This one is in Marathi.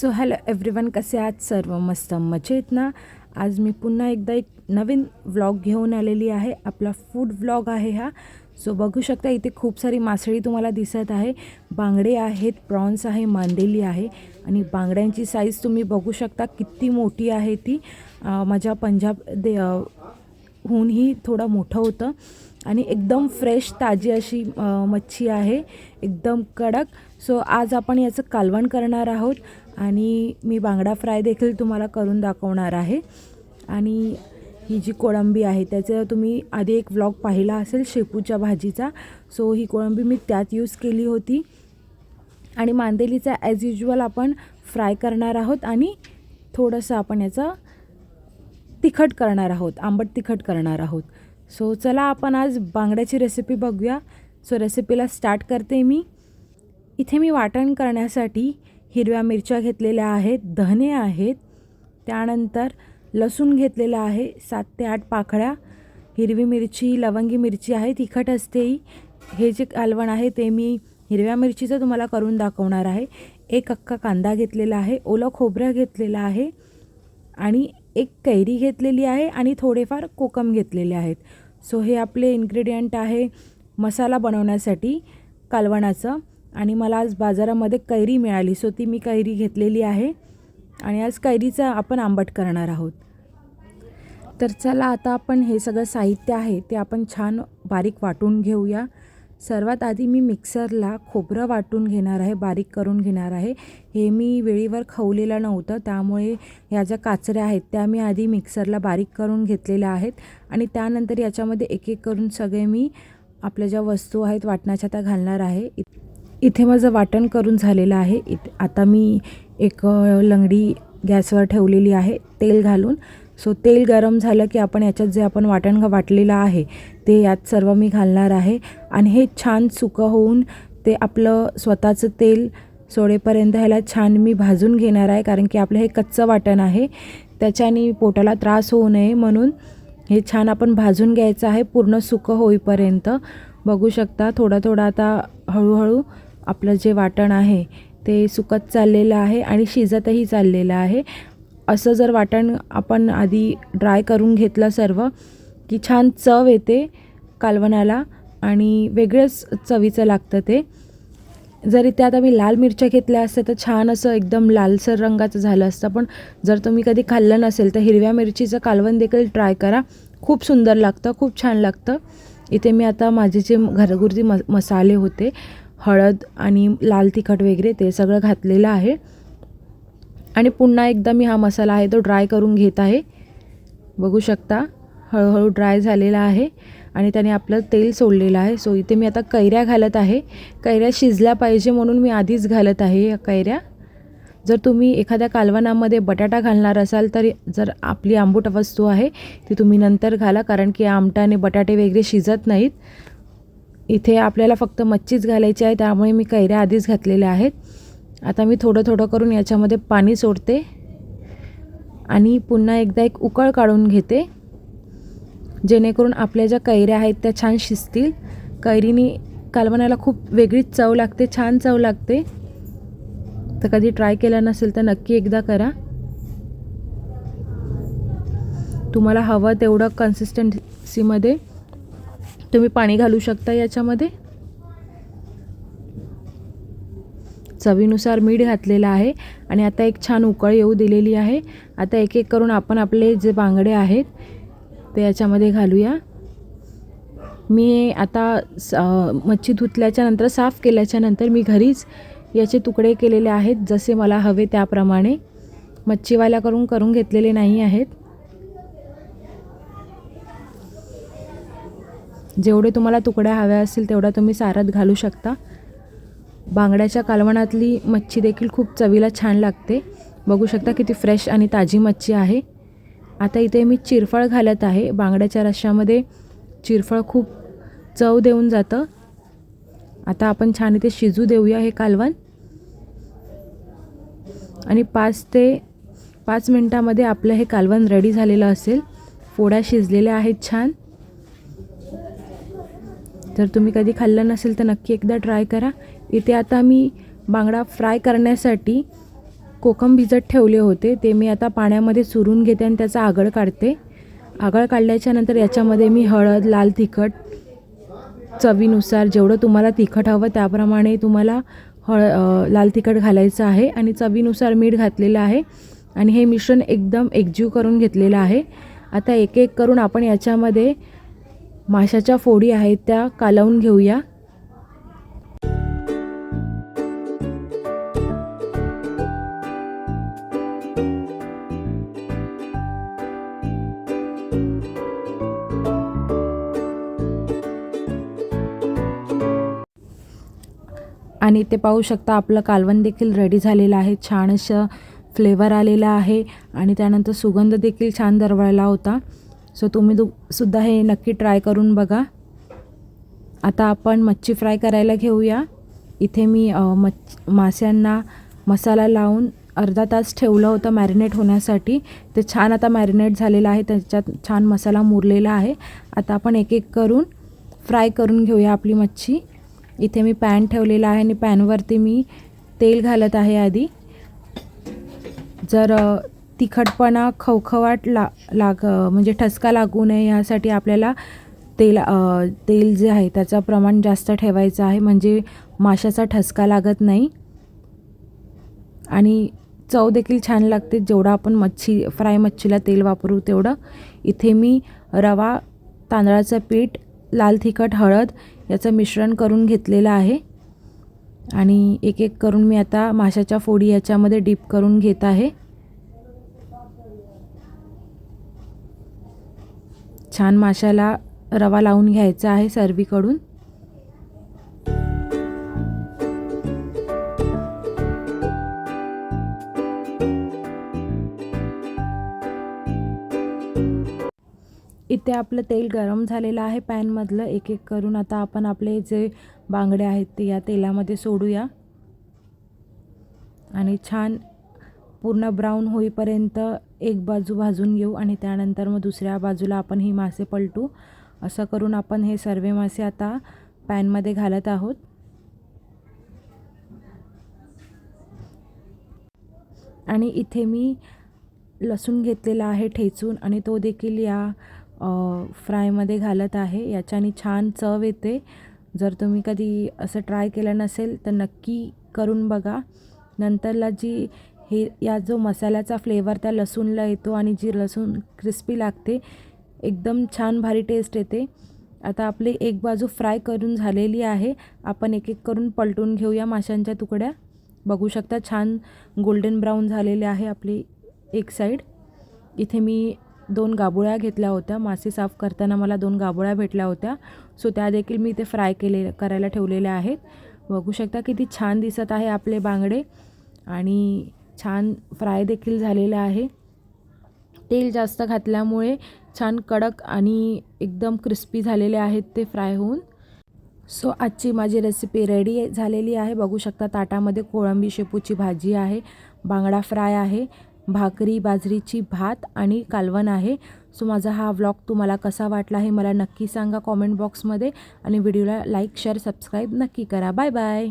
सो हॅलो एव्हरीवन कसे आहात सर्व? मस्त मजेत ना? आज मी पुन्हा एकदा एक नवीन व्लॉग घेऊन आलेली आहे. आपला फूड व्लॉग आहे हा. सो बघू शकता इथे खूप सारी मासळी तुम्हाला दिसत आहे. बांगडे आहेत प्रॉन्स आहे मांदेली आहे आणि बांगड्यांची साईज तुम्ही बघू शकता किती मोठी आहे ती. माझ्या पंजाब दे हूनही थोडं मोठं होतं. आणि एकदम फ्रेश ताजी अशी मच्छी आहे. एकदम कडक. सो आज आपण याचं कालवण करणार आहोत आणि मी बांगडा फ्राय देखील तुम्हाला करून दाखवणार आहे. आणि ही जी कोळंबी आहे त्याचं तुम्ही आधी एक व्लॉग पाहिला असेल शेपूच्या भाजीचा. सो ही कोळंबी मी त्यात यूज केली होती. आणि मांदेलीचा ॲज युजल आपण फ्राय करणार आहोत आणि थोडंसं आपण याचं तिखट करणार आहोत आंबट तिखट करणार आहोत. सो चला आपण आज बांगड्याची रेसिपी बघूया. सो रेसिपीला स्टार्ट करते मी. इथे मी वाटण करण्यासाठी हिरव्या मिरच्या घेतलेल्या आहेत धने आहेत त्यानंतर लसूण घेतलेलं आहे सात ते आठ पाकळ्या. हिरवी मिरची लवंगी मिरची आहे तिखट असते. ही हे जे कालवण आहे ते मी हिरव्या मिरचीचं तुम्हाला करून दाखवणार आहे. एक अख्खा कांदा घेतलेला आहे ओलं खोबरं घेतलेलं आहे आणि एक कैरी घेतलेली आहे आणि थोडेफार कोकम घेतलेले आहेत. सो हे आपले इन्ग्रेडियंट आहे मसाला बनवण्यासाठी कालवणाचं आणि मला आज बाजारामध्ये कैरी मिळाली. सो ती मी कैरी घेतलेली आहे आणि आज कैरीचं आपण आंबट करणार आहोत. तर चला आता आपण हे सगळं साहित्य आहे ते आपण छान बारीक वाटून घेऊया. सर्वात आधी मी मिक्सरला खोबरं वाटून घेणार आहे बारीक करून घेणार आहे. हे मी वेळेवर खवलेलं नव्हतं त्यामुळे ह्या ज्या काचऱ्या आहेत त्या मी आधी मिक्सरला बारीक करून घेतलेल्या आहेत आणि त्यानंतर याच्यामध्ये एक एक करून सगळे मी आपल्या ज्या वस्तू आहेत वाटणाच्या त्या घालणार आहे. इथे माझं वाटण करून झालेलं आहे. इत आता मी एक लंगडी गॅसवर ठेवलेली आहे तेल घालून. सो तेल गरम झालं की आपण याच्यात जे आपण वाटण वाटलेलं आहे ते यात सर्व मी घालणार आहे. आणि हे छान सुकं होऊन ते आपलं स्वतःचं तेल सोडेपर्यंत ह्याला छान मी भाजून घेणार आहे कारण की आपलं हे कच्चं वाटण आहे. त्याच्याने पोटाला त्रास होऊ नये म्हणून हे छान आपण भाजून घ्यायचं आहे पूर्ण सुकं होईपर्यंत. बघू शकता थोडं थोडं आता हळूहळू आपलं जे वाटण आहे ते सुकत चाललेलं आहे आणि शिजतही चाललेलं आहे. असं जर वाटण आपण आधी ड्राय करून घेतलं सर्व की छान चव येते कालवणाला आणि वेगळंच चवीचं लागतं ते. जर इथे आता मी लाल मिरच्या घेतल्या असत्या तर छान असं एकदम लालसर रंगाचं झालं असतं. पण जर तुम्ही कधी खाल्लं नसेल तर हिरव्या मिरचीचं कालवण देखील ट्राय करा. खूप सुंदर लागतं खूप छान लागतं. इथे मी आता माझे जे घरगुती म मसाले होते हळद आणि लाल तिखट वगैरे ते सगळं घातलेलं आहे. आणि पुन्हा एकदा मी हा मसाला आहे तो ड्राय करून घेत आहे. बघू शकता हळूहळू ड्राय झालेला आहे आणि त्याने आपलं तेल सोडलेलं आहे. सो इथे मी आता कैऱ्या घालत आहे. कैऱ्या शिजल्या पाहिजे म्हणून मी आधीच घालत आहे या कैऱ्या. जर तुम्ही एखाद्या कालवणामध्ये बटाटा घालणार असाल तर जर आपली आंबूट वस्तू आहे ती तुम्ही नंतर घाला कारण की आमटाने बटाटे वगैरे शिजत नाहीत. इथे आपल्याला फक्त मच्छीच घालायची आहे त्यामुळे मी कैऱ्या आधीच घातलेल्या आहेत. आता मी थोडं थोडं करून याच्यामध्ये पाणी सोडते आणि पुन्हा एकदा एक उकळ काढून घेते. जेणेकरून आपल्या ज्या कैऱ्या आहेत त्या छान शिजतील. कैरीनी कालवणाला खूप वेगळीच चव लागते छान चव लागते. तर कधी ट्राय केलं नसेल तर नक्की एकदा करा. तुम्हाला हवं तेवढं कन्सिस्टन्सीमध्ये तुम्ही पाणी घालू शकता याच्यामध्ये. चवीनुसार मीठ घातलेलं आहे आणि आता एक छान उकळ येऊ दिलेली आहे. आता एक एक करून आपण आपले जे बांगडे आहेत ते याच्यामध्ये घालूया. मी आता स मच्छी धुतल्याच्या नंतर साफ केल्याच्यानंतर मी घरीच याचे तुकडे केलेले आहेत जसे मला हवे त्याप्रमाणे. मच्छीवाल्याकडून करून घेतलेले नाही आहेत. जेवढे तुम्हाला तुकड्या हव्या असतील तेवढा तुम्ही सारत घालू शकता. बांगड्याच्या कालवणातली मच्छी देखील खूप चवीला छान लागते. बघू शकता किती फ्रेश आणि ताजी मच्छी आहे. आता इथे मी चिरफळ घालत आहे. बांगड्याच्या रश्श्यामध्ये चिरफळ खूप चव देऊन जातं. आता आपण छान इथे शिजू देऊया हे कालवण. आणि पाच ते पाच मिनटामध्ये आपलं हे कालवण रेडी झालेलं असेल. पोळ्या शिजलेल्या आहेत छान. जर तुम्ही कधी खाल्लं नसेल तर नक्की एकदा ट्राय करा. इथे आता मी बांगडा फ्राय करण्यासाठी कोकम भिजत ठेवले होते. ते मी आता पाण्यामध्ये चुरून घेते आणि त्याचा आगळ काढते. आगळ काढल्याच्यानंतर याच्यामध्ये मी हळद लाल तिखट चवीनुसार जेवढं तुम्हाला तिखट हवं त्याप्रमाणे तुम्हाला हळ लाल तिखट घालायचं आहे आणि चवीनुसार मीठ घातलेलं आहे आणि हे मिश्रण एकदम एकजीव करून घेतलेलं आहे. आता एक एक करून आपण याच्यामध्ये माशाच्या फोडी आहेत त्या कालवून घेऊया. आणि ते पाहू शकता आपलं कालवण देखील रेडी झालेलं आहे. छान असं फ्लेवर आलेला आहे आणि त्यानंतर सुगंध देखील छान दरवळला होता. सो तुम्ही दु सुद्धा हे नक्की ट्राय करून बघा. आता आपण मच्छी फ्राय करायला घेऊया. इथे मी मच्छ माश्यांना मसाला लावून अर्धा तास ठेवलं होतं मॅरिनेट होण्यासाठी. ते छान आता मॅरिनेट झालेलं आहे. त्याच्यात छान मसाला मुरलेला आहे. आता आपण एक एक करून फ्राय करून घेऊया आपली मच्छी. इथे मी पॅन ठेवलेला आहे आणि पॅनवरती मी तेल घालत आहे आधी. जर तिखटपणा खवखवाट ला लाग म्हणजे ठसका लागू नये यासाठी आपल्याला तेल तेल जे आहे त्याचं प्रमाण जास्त ठेवायचं आहे. म्हणजे माशाचा ठसका लागत नाही. आणि चव देखील छान लागते. जेवढं आपण मच्छी फ्राय मच्छीला तेल वापरू तेवढं. इथे मी रवा तांदळाचं पीठ लाल तिखट हळद याचं मिश्रण करून घेतलेलं आहे. आणि एक एक करून मी आता माशाच्या फोडी याच्यामध्ये डीप करून घेत आहे. छान माशाला रवा लावून घ्यायचा आहे सर्वीकडून. इथे आपलं तेल गरम झालेलं आहे पॅनमधलं एक एक करून. आता आपण आपले जे बांगडे आहेत ते या तेलामध्ये सोडूया. आणि छान पूर्ण ब्राऊन होईपर्यंत एक बाजू भाजून घेऊ आणि त्यानंतर मग दुसऱ्या बाजूला आपण ही मासे पलटू. असं करून आपण हे सर्व मासे आता पॅनमध्ये घालत आहोत. आणि इथे मी लसूण घेतलेला आहे ठेचून आणि तो देखील या फ्रायमध्ये घालत आहे. याच्याने छान चव येते. जर तुम्ही कधी असं ट्राय केलं नसेल तर नक्की करून बघा. नंतरला जी हे या जो मसाल्याचा फ्लेवर त्या लसूणला येतो आणि जी लसूण क्रिस्पी लागते एकदम छान भारी टेस्ट येते. आता आपली एक बाजू फ्राय करून झालेली आहे. आपण एक एक करून पलटून घेऊया माशांच्या तुकड्या. बघू शकता छान गोल्डन ब्राऊन झालेले आहे आपली एक साईड. इथे मी दोन गाबोळ्या घेतल्या होत्या. मासे साफ करताना मला दोन गाबोळ्या भेटल्या होत्या. सो त्या देखील मी ते फ्राय केले करायला ठेवलेल्या आहेत. बघू शकता किती छान दिसत आहे आपले बांगडे. आणि छान फ्राय देखील झालेलं आहे. तेल जास्त घातल्यामुळे छान कडक आणि एकदम क्रिस्पी झालेले आहेत ते फ्राय होऊन. सो आजची माझी रेसिपी रेडी झालेली आहे. बघू शकता ताटामध्ये कोळंबी शेपूची भाजी आहे. बांगडा फ्राय आहे. भाकरी बाजरीची भात आणि कालवण आहे. सो माझा हा व्लॉग तुम्हाला कसा वाटला हे मला नक्की सांगा कॉमेंट बॉक्समध्ये आणि व्हिडिओला लाईक शेअर सबस्क्राईब नक्की करा. Bye bye